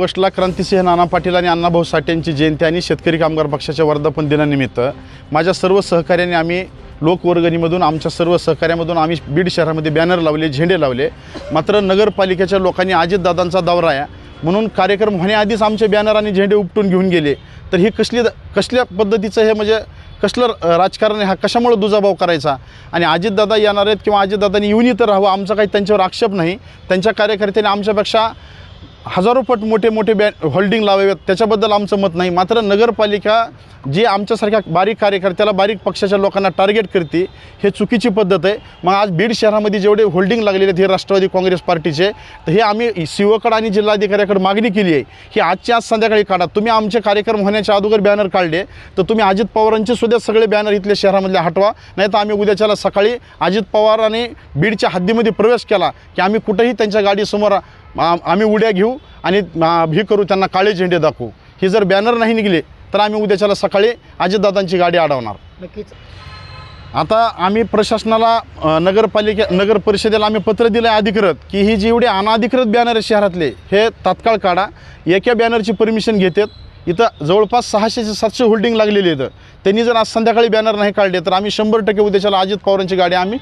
ऑगस्टला क्रांतिसिंह नाना पाटील आणि अण्णाभाऊ साठे यांची जयंती आणि शेतकरी कामगार पक्षाच्या वर्धापन दिनानिमित्त. माझ्या सर्व सहकार्याने आम्ही लोकवर्गणीमधून आमच्या सर्व सहकार्यामधून आम्ही बीड शहरामध्ये बॅनर लावले झेंडे लावले. मात्र नगरपालिकेच्या लोकांनी अजितदादांचा दौरा आहे. म्हणून कार्यक्रम होण्याआधीच आमचे बॅनर आणि झेंडे उपटून घेऊन गेले. तर हे कसली कसल्या पद्धतीचं हे म्हणजे कसलं राजकारण आहे? हा कशामुळं दुजाभाव करायचा? आणि अजितदादा येणार आहेत किंवा अजितदादांनी येऊन इथं राहावं आमचा काही त्यांच्यावर आक्षेप नाही. त्यांच्या कार्यकर्त्यांनी आमच्यापेक्षा हजारो पट मोठे मोठे बॅ होल्डिंग लावावेत. त्याच्याबद्दल आमचं मत नाही. मात्र नगरपालिका जी आमच्यासारख्या बारीक कार्यकर्त्याला बारीक पक्षाच्या लोकांना टार्गेट करते हे चुकीची पद्धत आहे. मग आज बीड शहरामध्ये जेवढे होल्डिंग लागलेले आहेत हे राष्ट्रवादी काँग्रेस पार्टीचे तर हे आम्ही सीओकडे आणि जिल्हाधिकाऱ्याकडे मागणी केली आहे. की आजच्या आज संध्याकाळी काढा. तुम्ही आमचे कार्यक्रम होण्याच्या अगोदर बॅनर काढले तर तुम्ही अजित पवारांचे सुद्धा सगळे बॅनर इथल्या शहरामधले हटवा. नाही तर आम्ही उद्याच्याला सकाळी अजित पवारांनी बीडच्या हद्दीमध्ये प्रवेश केला की आम्ही कुठंही त्यांच्या गाडीसमोर आम्ही उड्या घेऊ आणि हे करू त्यांना काळे झेंडे दाखवू. हे जर बॅनर नाही निघले तर आम्ही उद्याच्याला सकाळी अजितदादांची गाडी अडवणार. नक्कीच. आता आम्ही प्रशासनाला नगरपालिके नगर परिषदेला आम्ही पत्र दिलं आहे अधिकृत की ही जेवढे अनाधिकृत बॅनर आहे शहरातले हे तात्काळ काढा. एका बॅनरची परमिशन घेतात. इथं जवळपास सहाशे ते सातशे होल्डिंग लागलेली आहेत. त्यांनी जर आज संध्याकाळी बॅनर नाही काढले तर आम्ही शंभर टक्के उद्याच्याला अजित पवारांची गाडी आम्ही